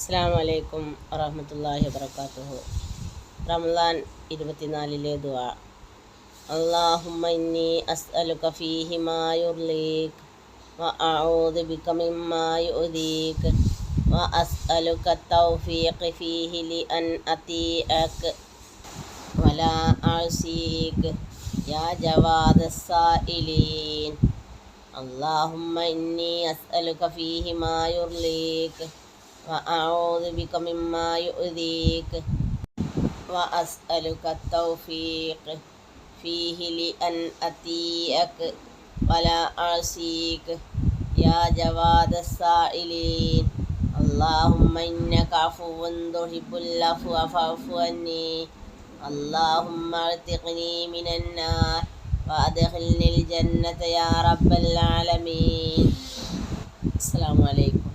അസ്സാം വലൈക്കും വറഹമത്തല്ലാഹി വബർക്കാത്തുഹു റംലാൻ ഇരുപത്തിനാലിലെ ദുആ اللهم إني أسألك فيه ما يرضيك وأعوذ بك مما يؤذيك وأسألك التوفيق فيه لأن أطيعك ولا أعصيك يا جواد السائلين اللهم إني أسألك فيه ما يرضيك وأعوذ بك مما يؤذيك وأسألك التوفيق فيه لأن أتيك ولا أعصيك يا جواد السائلين اللهم إنك عفو تحب العفو فاعف عني اللهم ارتقني من النار وأدخلني الجنة يا رب العالمين السلام عليكم